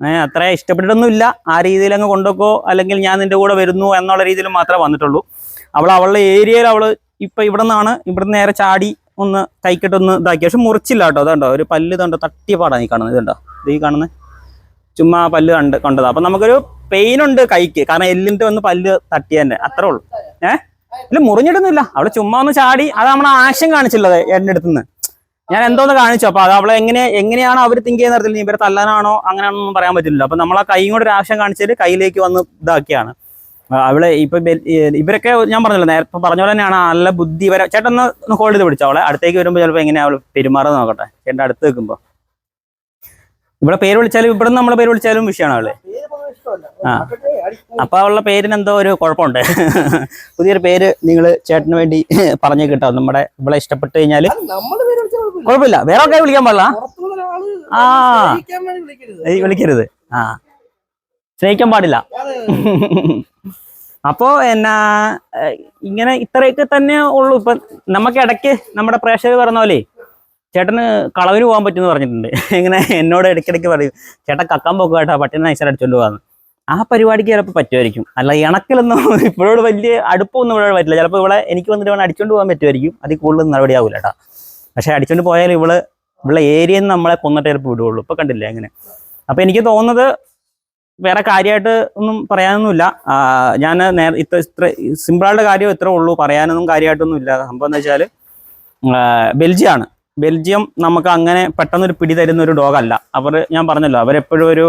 അത്ര ഇഷ്ടപ്പെട്ടിട്ടൊന്നുമില്ല. ആ രീതിയിൽ അങ്ങ് കൊണ്ടുപോക്കോ അല്ലെങ്കിൽ ഞാൻ നിന്റെ കൂടെ വരുന്നു എന്നുള്ള രീതിയിൽ മാത്രമേ വന്നിട്ടുള്ളൂ. അവൾ അവളുടെ ഏരിയയിൽ അവൾ ഇപ്പൊ ഇവിടെ നിന്നാണ് ഇവിടെ നേരെ ചാടി ഒന്ന് കൈക്കിട്ടൊന്ന് ഇതാക്കി. പക്ഷെ മുറിച്ചില്ല കേട്ടോ. അതുണ്ടോ ഒരു പല്ല് ഇതുണ്ടോ? തട്ടിയ പാടാണ് ഈ കാണുന്നത്. ഇതുണ്ടോ? ഇത് ഈ കാണുന്നത്? ചുമ്മാ പല്ല് കണ്ട് കണ്ടതാ. അപ്പൊ നമുക്കൊരു പെയിൻ ഉണ്ട് കൈക്ക്. കാരണം എല്ലിന്റെ ഒന്ന് പല്ല് തട്ടിയ തന്നെ. അത്രേ ഉള്ളൂ. ഏഹ് ഇല്ല മുറിഞ്ഞിട്ടൊന്നുമില്ല. അവൾ ചുമ്മാ ഒന്ന് ചാടി. അത് നമ്മളെ ആശം കാണിച്ചുള്ളത് എന്റെ അടുത്തുനിന്ന്. ഞാൻ എന്തോന്ന് കാണിച്ചു. അപ്പൊ അത് അവളെ എങ്ങനെ എങ്ങനെയാണ് അവർ തിങ്ക് ചെയ്യുന്ന തരത്തിൽ ഇവരെ തല്ലാനാണോ അങ്ങനെയാണെന്നൊന്നും പറയാൻ പറ്റില്ല അപ്പൊ നമ്മൾ ആ കൈ കൊണ്ട് ആശയം കാണിച്ചിട്ട് കയ്യിലേക്ക് വന്ന് ഇതാക്കിയാണ്. അവളെ ഇപ്പൊ ഇവരൊക്കെ ഞാൻ പറഞ്ഞല്ലോ നേരത്തെ പറഞ്ഞ പോലെ തന്നെയാണ് നല്ല ബുദ്ധി വരെ ചേട്ടൻ ഒന്ന് ഹോൾഡ് ചെയ്ത് പിടിച്ചോ അവളെ. അടുത്തേക്ക് വരുമ്പോൾ ചിലപ്പോൾ എങ്ങനെയാ അവൾ പെരുമാറുന്നത് നോക്കട്ടെ. ചേട്ടന്റെ അടുത്ത് നിൽക്കുമ്പോൾ ഇവിടെ പേര് വിളിച്ചാലും ഇവിടെ നമ്മളെ പേര് വിളിച്ചാലും വിഷയമാണ് അവൾ. ആ. അപ്പൊ അവളുടെ പേരിന് എന്തോ ഒരു കുഴപ്പമുണ്ട്. [laughs] പുതിയൊരു പേര് നിങ്ങൾ ചേട്ടന് വേണ്ടി [laughs] പറഞ്ഞു കിട്ടോ. നമ്മുടെ ഇവിടെ ഇഷ്ടപ്പെട്ടു കഴിഞ്ഞാൽ കുഴപ്പമില്ല. വേറെ ആൾക്കാരെ വിളിക്കാൻ പാടില്ല. ആ. വിളിക്കരുത്. ആ. സ്നേഹിക്കാൻ പാടില്ല. [laughs] അപ്പോ എന്നാ ഇങ്ങനെ ഇത്രയൊക്കെ തന്നെ ഉള്ളു. ഇപ്പൊ നമുക്ക് ഇടയ്ക്ക് നമ്മുടെ പ്രേക്ഷകർ പറഞ്ഞ പോലെ ചേട്ടന് കളവിന് പോകാൻ പറ്റുമെന്ന് പറഞ്ഞിട്ടുണ്ട്. ഇങ്ങനെ എന്നോട് ഇടയ്ക്കിടയ്ക്ക് പറയും ചേട്ടൻ കക്കാൻ പോക്കുക കേട്ടോ. പട്ടിനെ നൈസർ അടിച്ചോണ്ട് പോകാന്ന്. ആ പരിപാടിക്ക് ചിലപ്പോൾ പറ്റുമായിരിക്കും. അല്ല ഇണക്കലൊന്നും [laughs] ഇപ്പോഴോട് വലിയ അടുപ്പമൊന്നും ഇവിടെ പറ്റില്ല ചിലപ്പോൾ ഇവിടെ എനിക്ക് വന്നിട്ട് വേണം അടിച്ചുകൊണ്ട് പോകാൻ പറ്റുമായിരിക്കും. അതിൽ കൂടുതൽ നടപടിയാവില്ല കേട്ടോ. പക്ഷേ അടിച്ചുകൊണ്ട് പോയാൽ ഇവൾ ഇവിടെ ഏരിയയിൽ നിന്ന് നമ്മളെ കൊന്നിട്ട് ചിലപ്പോൾ വിടുകയുള്ളൂ ഇപ്പൊ കണ്ടില്ലേ അങ്ങനെ. അപ്പൊ എനിക്ക് തോന്നുന്നത് വേറെ കാര്യമായിട്ട് ഒന്നും പറയാനൊന്നുമില്ല. ഞാൻ നേരെ ഇത്ര ഇത്ര സിമ്പിളായിട്ട് കാര്യം ഇത്രേ ഉള്ളൂ. പറയാനൊന്നും കാര്യമായിട്ടൊന്നും ഇല്ല. സംഭവം എന്ന് വെച്ചാൽ ബെൽജിയാണ്. ബെൽജിയം നമുക്ക് അങ്ങനെ പെട്ടെന്നൊരു പിടി തരുന്ന ഒരു ഡോഗല്ല അവർ ഞാൻ പറഞ്ഞല്ലോ അവരെപ്പോഴും ഒരു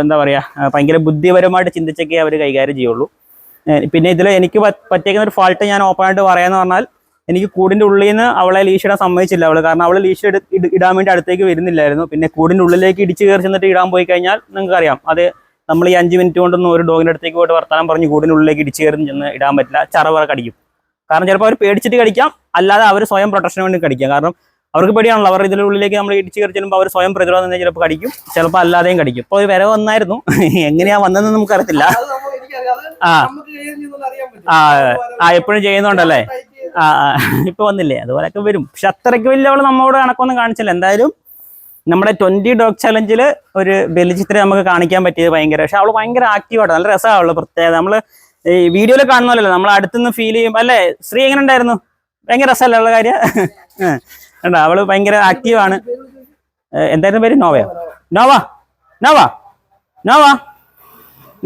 എന്താ പറയുക ഭയങ്കര ബുദ്ധിപരമായിട്ട് ചിന്തിച്ചൊക്കെ അവർ കൈകാര്യം ചെയ്യുള്ളൂ. പിന്നെ ഇതിൽ എനിക്ക് പറ്റ്- പറ്റിയേക്കുന്ന ഒരു ഫാൾട്ട് ഞാൻ ഓപ്പണായിട്ട് പറയാന്ന് പറഞ്ഞാൽ എനിക്ക് കൂടിന്റെ ഉള്ളിൽ നിന്ന് അവളെ ലീഷിടാൻ സമ്മതിച്ചില്ല അവൾ കാരണം അവൾ ലീഷ് ഇട- ഇട- ഇടാൻ വേണ്ടി അടുത്തേക്ക് വരുന്നില്ലായിരുന്നു. പിന്നെ കൂടിന്റെ ഉള്ളിലേക്ക് ഇടിച്ച് കയറി ചെന്നിട്ട് ഇടാൻ പോയി കഴിഞ്ഞാൽ നിങ്ങൾക്ക് അറിയാം അത് നമ്മൾ ഈ അഞ്ച് മിനിറ്റ് കൊണ്ടൊന്നും ഒരു ഡോഗിന്റെ അടുത്തേക്ക് പോയിട്ട് വർത്താനം പറഞ്ഞ് കൂടിന്റെ ഉള്ളിലേക്ക് ഇടിച്ച് കയറി ചെന്ന് ഇടാൻ പറ്റില്ല. ചറവറ കടിക്കും കാരണം ചിലപ്പോൾ അവർ പേടിച്ചിട്ട് കടിക്കാം അല്ലാതെ അവർ സ്വയം പ്രൊട്ടക്ഷന് വേണ്ടി കടിക്കാം. കാരണം അവർക്ക് പേടിയാണല്ലോ. അവർ ഇതിന്റെ ഉള്ളിലേക്ക് നമ്മൾ ഇടിച്ച് കയറി ചെല്ലുമ്പോൾ അവർ സ്വയം പ്രതിരോധം തന്നെ ചിലപ്പോൾ കടിക്കും. ചിലപ്പോൾ അല്ലാതെയും കടിക്കും. ഇപ്പോൾ ഒരു വന്നായിരുന്നു. [laughs] എങ്ങനെയാ വന്നതെന്ന് നമുക്കറിയത്തില്ല. ആ. ആ ആ എപ്പോഴും ചെയ്യുന്നുണ്ടല്ലേ? ആ ഇപ്പൊ വന്നില്ലേ? അതുപോലൊക്കെ വരും. പക്ഷെ അത്രയ്ക്ക് വലിയ അവൾ നമ്മോട് കണക്കൊന്നും കാണിച്ചില്ല. എന്തായാലും നമ്മുടെ ട്വന്റി ഡോഗ് ചലഞ്ചിൽ ഒരു ബലിചിത്രം നമുക്ക് കാണിക്കാൻ പറ്റിയത് ഭയങ്കര. പക്ഷെ അവൾ ഭയങ്കര ആക്റ്റീവാണ് നല്ല രസമാണ് അവൾ പ്രത്യേകത നമ്മൾ ഈ വീഡിയോയിൽ കാണുന്നല്ലോ നമ്മൾ അടുത്തുനിന്ന് ഫീൽ ചെയ്യും അല്ലേ? ശ്രീ എങ്ങനെ ഉണ്ടായിരുന്നു? ഭയങ്കര രസമല്ലേ ഉള്ള കാര്യം? [laughs] കണ്ടോ? അവൾ ഭയങ്കര ആക്റ്റീവാണ് എന്തായിരുന്നു പേര്? നോവയോ? നോവ? നോവ? നോവ?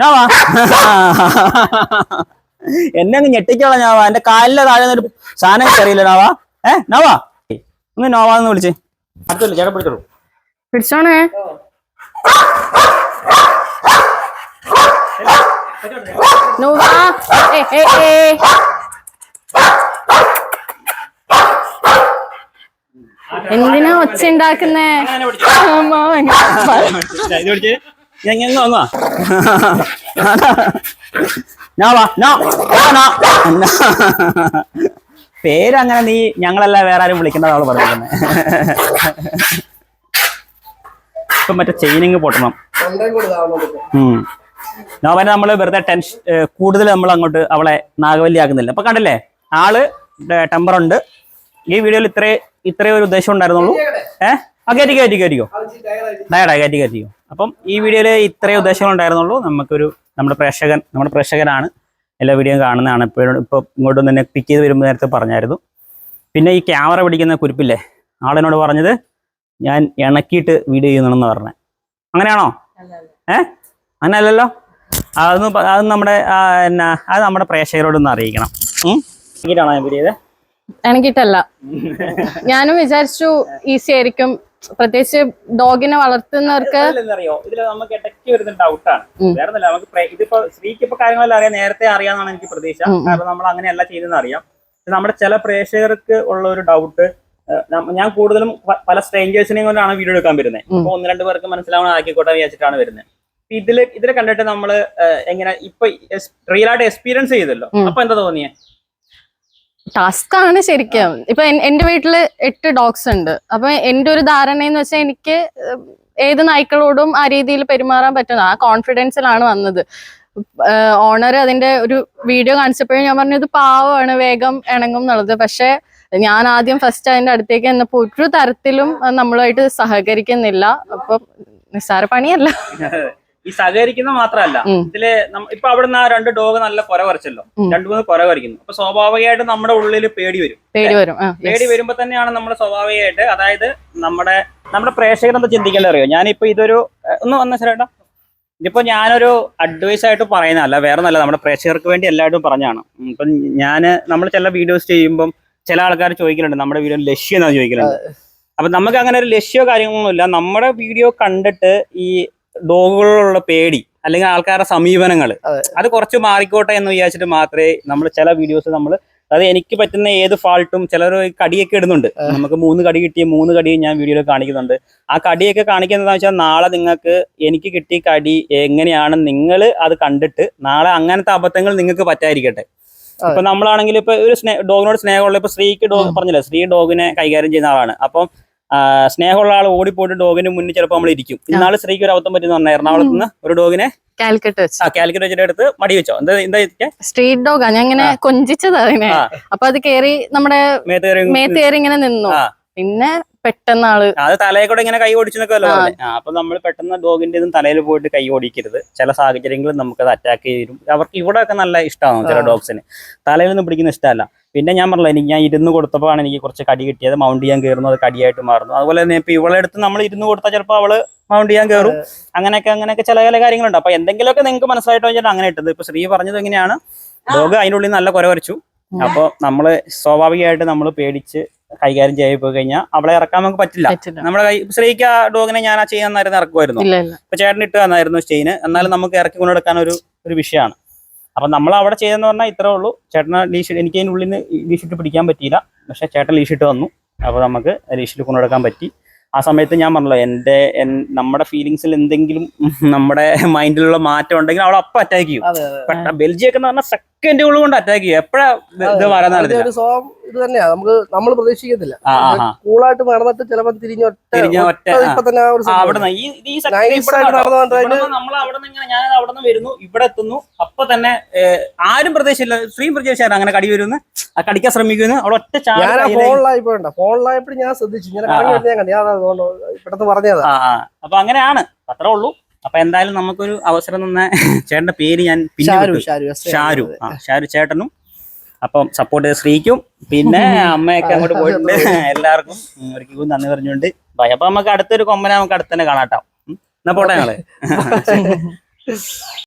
നോവ? എന്നെ അങ്ങ് ഞെട്ടിക്കോളാം നോവ. എന്റെ കാലിലെ താഴെ ഒരു സാധനം അറിയില്ല നോവ. ഏ നോവ? ഒന്ന് നോവ എന്ന് വിളിച്ച്. അടുത്തില്ല? ചേട്ടൻ പിടിച്ചോളൂ. പിടിച്ചോണേ. നോവാ. ഏ ഏ ഏ. എന്തിനാ ഒച്ച ഉണ്ടാക്കുന്നേ? പേരങ്ങനെ നീ ഞങ്ങളല്ല വേറെ ആരും വിളിക്കേണ്ട അവൾ പറഞ്ഞിരുന്നത് ഇപ്പൊ മറ്റേ ചെയിനിങ് പൊട്ടണം. നോവനെ നമ്മൾ വെറുതെ ടെൻഷൻ കൂടുതൽ നമ്മൾ അങ്ങോട്ട് അവളെ നാഗവല്ലി ആക്കുന്നില്ല അപ്പൊ കണ്ടില്ലേ? ആൾ ടെമ്പർ ഉണ്ട്. ഈ വീഡിയോയിൽ ഇത്രേ ഇത്രേ ഒരു ഉദ്ദേശം ഉണ്ടായിരുന്നുള്ളൂ. ഏഹ് ആ കയറ്റി കയറ്റി കയറ്റിക്കോ. ഡയടാ കയറ്റി കയറ്റിക്കോ. അപ്പം ഈ വീഡിയോയിൽ ഇത്രേ ഉദ്ദേശങ്ങൾ ഉണ്ടായിരുന്നുള്ളൂ. നമുക്കൊരു നമ്മുടെ പ്രേക്ഷകൻ നമ്മുടെ പ്രേക്ഷകനാണ് എല്ലാ വീഡിയോയും കാണുന്നതാണ്. ഇപ്പോൾ ഇപ്പോൾ ഇങ്ങോട്ടും തന്നെ പിക്ക് ചെയ്ത് വരുമ്പോൾ നേരത്തെ പറഞ്ഞായിരുന്നു. പിന്നെ ഈ ക്യാമറ പിടിക്കുന്ന കുരിപ്പില്ലേ? ആളെന്നോട് പറഞ്ഞത് ഞാൻ ഇണക്കിയിട്ട് വീഡിയോ ചെയ്യുന്നതെന്ന് പറഞ്ഞത് അങ്ങനെയാണോ? ഏ? അങ്ങനെയല്ലല്ലോ? അതൊന്നും അതൊന്നും അത് നമ്മുടെ എന്നാ അത് നമ്മുടെ പ്രേക്ഷകരോടൊന്ന് അറിയിക്കണം? ഇങ്ങനെയാണോ ഞാൻ വീഡിയോ ചെയ്തത് എനിക്കിട്ടല്ല [laughs] ഞാനും വിചാരിച്ചു ഈസി ആയിരിക്കും പ്രത്യേകിച്ച് ഡോഗിനെ വളർത്തുന്നവർക്ക് അറിയോ ഇതിൽ നമുക്ക് ഇടയ്ക്ക് വരുന്ന ഡൗട്ടാണ് വേറെ നമുക്ക് ഇതിപ്പോ സ്ത്രീക്ക് ഇപ്പൊ കാര്യങ്ങളെല്ലാം അറിയാം. നേരത്തെ അറിയാന്നാണ് എനിക്ക് പ്രതീക്ഷ. കാരണം നമ്മൾ അങ്ങനെയല്ല ചെയ്തെന്ന് അറിയാം. നമ്മുടെ ചില പ്രേക്ഷകർക്ക് ഉള്ള ഒരു ഡൗട്ട് ഞാൻ കൂടുതലും പല സ്ട്രേഞ്ചേഴ്സിനെയും കൊണ്ടാണ് വീഡിയോ എടുക്കാൻ വരുന്നത്. അപ്പൊ ഒന്ന് രണ്ട് പേർക്ക് മനസ്സിലാവണം ആക്കിക്കോട്ടെ വിചാരിച്ചിട്ടാണ് വരുന്നത്. ഇതിൽ ഇതിൽ കണ്ടിട്ട് നമ്മൾ എങ്ങനെ ഇപ്പൊ റിയൽ ആയിട്ട് എക്സ്പീരിയൻസ് ചെയ്തല്ലോ. അപ്പൊ എന്താ തോന്നിയേ? ടാസ്ക് ആണ് ശരിക്കും. ഇപ്പൊ എന്റെ വീട്ടിൽ എട്ട് ഡോഗ്സ് ഉണ്ട്. അപ്പൊ എന്റെ ഒരു ധാരണ എന്ന് വെച്ചാൽ എനിക്ക് ഏത് നായ്ക്കളോടും ആ രീതിയിൽ പെരുമാറാൻ പറ്റുന്ന ആ കോൺഫിഡൻസിലാണ് വന്നത്. ഓണർ അതിന്റെ ഒരു വീഡിയോ കാണിച്ചപ്പോഴും ഞാൻ പറഞ്ഞു ഇത് പാവമാണ് വേഗം ഇണങ്ങും എന്നുള്ളത്. പക്ഷെ ഞാൻ ആദ്യം ഫസ്റ്റ് അതിന്റെ അടുത്തേക്ക് എന്നപ്പോ ഒരു തരത്തിലും നമ്മളായിട്ട് നമ്മളുമായിട്ട് സഹകരിക്കുന്നില്ല. അപ്പൊ നിസ്സാര പണിയല്ല. ഈ സഹകരിക്കുന്ന മാത്രമല്ല ഇതിൽ ഇപ്പൊ അവിടുന്ന് ആ രണ്ട് ഡോഗ് നല്ല കുര കുറച്ചല്ലോ. രണ്ടു മൂന്ന് കുര കുറയ്ക്കുന്നു അപ്പൊ സ്വാഭാവികമായിട്ട് നമ്മുടെ ഉള്ളിൽ പേടി വരും. പേടി വരും. പേടി വരുമ്പോ തന്നെയാണ് നമ്മൾ സ്വാഭാവികമായിട്ട് അതായത് നമ്മുടെ നമ്മുടെ പ്രേക്ഷകർ എന്താ ചിന്തിക്കേണ്ടത് അറിയോ? ഞാനിപ്പോ ഇതൊരു ഒന്ന് വന്ന ചേട്ടാ ഇതിപ്പോ ഞാനൊരു അഡ്വൈസ് ആയിട്ട് പറയുന്നതല്ല വേറെ നല്ല നമ്മുടെ പ്രേക്ഷകർക്ക് വേണ്ടി എല്ലാവരും പറഞ്ഞാണ് ഇപ്പൊ ഞാൻ നമ്മൾ ചില വീഡിയോസ് ചെയ്യുമ്പോൾ ചില ആൾക്കാർ ചോദിക്കലുണ്ട് നമ്മുടെ വീഡിയോ ലക്ഷ്യം എന്നാണ് ചോദിക്കലുണ്ട്? അപ്പൊ നമുക്ക് അങ്ങനെ ഒരു ലക്ഷ്യമോ കാര്യങ്ങളൊന്നും ഇല്ല. നമ്മുടെ വീഡിയോ കണ്ടിട്ട് ഈ ഡോഗുകളിലുള്ള പേടി അല്ലെങ്കിൽ ആൾക്കാരുടെ സമീപനങ്ങൾ അത്. കുറച്ച് മാറിക്കോട്ടെ എന്ന് വിചാരിച്ചിട്ട് മാത്രമേ നമ്മൾ ചില വീഡിയോസ് നമ്മൾ അത് എനിക്ക് പറ്റുന്ന ഏത് ഫാൾട്ടും ചിലർ കടിയൊക്കെ ഇടുന്നുണ്ട്. നമുക്ക് മൂന്ന് കടി കിട്ടിയ മൂന്ന് കടിയും ഞാൻ വീഡിയോയിൽ കാണിക്കുന്നുണ്ട്. ആ കടിയൊക്കെ കാണിക്കുന്നതെന്ന് വെച്ചാൽ നാളെ നിങ്ങൾക്ക് എനിക്ക് കിട്ടിയ കടി എങ്ങനെയാണ് നിങ്ങൾ അത് കണ്ടിട്ട് നാളെ അങ്ങനത്തെ അബദ്ധങ്ങൾ നിങ്ങൾക്ക് പറ്റാതിരിക്കട്ടെ. ഇപ്പൊ നമ്മളാണെങ്കിൽ ഇപ്പൊ ഒരു സ്നേ ഡോഗിനോട് സ്നേഹമുള്ള ഇപ്പൊ സ്ത്രീക്ക് ഡോഗ് പറഞ്ഞില്ല സ്ത്രീ ഡോഗിനെ കൈകാര്യം ചെയ്യുന്ന ആളാണ്. അപ്പം സ്നേഹമുള്ള ആൾ ഓടിപ്പോയിട്ട് ഡോഗിന് മുന്നിൽ ചിലപ്പോൾ നമ്മൾ ഇരിക്കും. ഇന്നാൾ സ്ത്രീക്ക് ഒരു അബദ്ധം പറ്റുന്ന പറഞ്ഞാൽ എറണാകുളത്ത് നിന്ന് ഒരു ഡോഗിനെ കാലിക്കറ്റ് വെച്ച്. ആ കാലിക്കറ്റ് വെച്ചിട്ട് എടുത്ത് മടി വെച്ചോ? എന്താ എന്താ സ്ട്രീറ്റ് ഡോഗാ. ഞാൻ ഇങ്ങനെ കൊഞ്ചിച്ചത് അതിനെ. അപ്പൊ അത് കേറി നമ്മുടെ മേത്ത് കയറി ഇങ്ങനെ നിന്നു. പിന്നെ പെട്ടെന്ന് ആൾ അത് തലയെ കൂടെ ഇങ്ങനെ കൈ ഓടിച്ചു അപ്പൊ നമ്മൾ പെട്ടെന്ന് ഡോഗിന്റെ ഇതും തലയിൽ പോയിട്ട് കൈ ഓടിക്കരുത്. ചില സാഹചര്യങ്ങളിൽ നമുക്ക് അത് അറ്റാക്ക് ചെയ്യും. അവർക്ക് ഇവിടെ ഒക്കെ നല്ല ഇഷ്ടമാണ് ചില ഡോഗ്സിന് തലയിൽ നിന്ന് പിടിക്കുന്ന ഇഷ്ടമല്ല. പിന്നെ ഞാൻ പറഞ്ഞില്ല എനിക്ക് ഞാൻ ഇരുന്ന് കൊടുത്തപ്പോഴാണ് എനിക്ക് കുറച്ച് കടി കിട്ടിയത്. മൗണ്ട് ചെയ്യാൻ കയറുന്നു അത് കടിയായിട്ട് മാറുന്നു. അതുപോലെ തന്നെ ഇപ്പൊ ഇവളെ അടുത്ത് നമ്മൾ ഇരുന്ന് കൊടുത്താൽ ചിലപ്പോൾ അവൾ മൗണ്ട് ചെയ്യാൻ കയറും. അങ്ങനെയൊക്കെ അങ്ങനെയൊക്കെ ചില ചില കാര്യങ്ങളുണ്ട്. അപ്പൊ എന്തെങ്കിലുമൊക്കെ നിങ്ങൾക്ക് മനസ്സിലായിട്ട് വെച്ചിട്ട് അങ്ങനെ ഇട്ടത്. ഇപ്പൊ ശ്രീ പറഞ്ഞത് എങ്ങനെയാണ് ഡോഗ് അതിനുള്ളിൽ നല്ല കുര വരച്ചു. അപ്പൊ നമ്മൾ സ്വാഭാവികമായിട്ട് നമ്മൾ പേടിച്ച് കൈകാര്യം ചെയ്യാൻ പോയി കഴിഞ്ഞാൽ അവളെ ഇറക്കാൻ നമുക്ക് പറ്റില്ല. നമ്മുടെ കൈ ആ ഡോഗിനെ ഞാൻ ആ ചെയിൻ നന്നായിരുന്നു ഇറക്കുമായിരുന്നു. ഇപ്പൊ ചേട്ടൻ ഇട്ട് തന്നായിരുന്നു ചെയിന്. എന്നാലും നമുക്ക് ഇറക്കി കൊണ്ടെടുക്കാൻ ഒരു ഒരു വിഷയമാണ്. അപ്പൊ നമ്മൾ അവിടെ ചെയ്തെന്ന് പറഞ്ഞാൽ ഇത്രേ ഉള്ളൂ. ചേട്ടന് ലീഷ് എനിക്ക് അതിനുള്ളിൽ നിന്ന് ലീഷിട്ട് പിടിക്കാൻ പറ്റിയില്ല. പക്ഷെ ചേട്ടൻ ലീഷിട്ട് വന്നു അപ്പൊ നമുക്ക് ലീഷിൽ കൊണ്ടെടുക്കാൻ പറ്റി. ആ സമയത്ത് ഞാൻ പറഞ്ഞല്ലോ എന്റെ നമ്മുടെ ഫീലിങ്സിൽ എന്തെങ്കിലും നമ്മുടെ മൈൻഡിലുള്ള മാറ്റം ഉണ്ടെങ്കിൽ അവൾ അപ്പം അറ്റാക്ക് ചെയ്യും. ബെൽജിയൊക്കെ എന്ന് പറഞ്ഞാൽ സെക്കൻഡുകൾ കൊണ്ട് അറ്റാക്ക് ചെയ്യും. എപ്പോഴാ ഇത് വരാൻ സ്വഭാവം ഇത് തന്നെയാ. നമുക്ക് നമ്മൾ പ്രതീക്ഷിക്കത്തില്ല. കൂളായിട്ട് നടന്നിട്ട് ചിലപ്പോ തിരിഞ്ഞ് ഒറ്റ. ഇപ്പൊ തന്നെ ഞാൻ അവിടെ നിന്ന് വരുന്നു ഇവിടെ എത്തുന്നു. അപ്പൊ തന്നെ ആരും പ്രതീക്ഷയില്ല സ്ത്രീ പ്രതീക്ഷയാണ് അങ്ങനെ കടി വരുന്നു? കടിക്കാൻ ശ്രമിക്കുന്നു. അവിടെ ഒറ്റ ഞാൻ ഫോണിലായിപ്പോണ്ട ഫോണിലായപ്പോഴും ഞാൻ ശ്രദ്ധിച്ചു. ഞാൻ ഞാൻ കണ്ടു. ഞാൻ പെട്ടെന്ന് പറഞ്ഞതാ. അപ്പൊ അങ്ങനെയാണ്. അത്രേ ഉള്ളൂ. അപ്പൊ എന്തായാലും നമുക്കൊരു അവസരം തന്ന ചേട്ടന്റെ പേര് ഞാൻ പിന്നെ ഷാരു ഷാരു ചേട്ടനും അപ്പം സപ്പോർട്ട് ചെയ്ത ശ്രീക്കും പിന്നെ [laughs] അമ്മയൊക്കെ അങ്ങോട്ട് പോയിട്ടുണ്ട്. [laughs] എല്ലാവർക്കും ഒരിക്കലും നന്ദി പറഞ്ഞുകൊണ്ട് ബൈ അപ്പൊ നമുക്ക് അടുത്തൊരു കൊമ്പനെ നമുക്ക് അടുത്ത് തന്നെ കാണാട്ടോ. എന്നാ പോട്ടെ ഞങ്ങൾ? [laughs]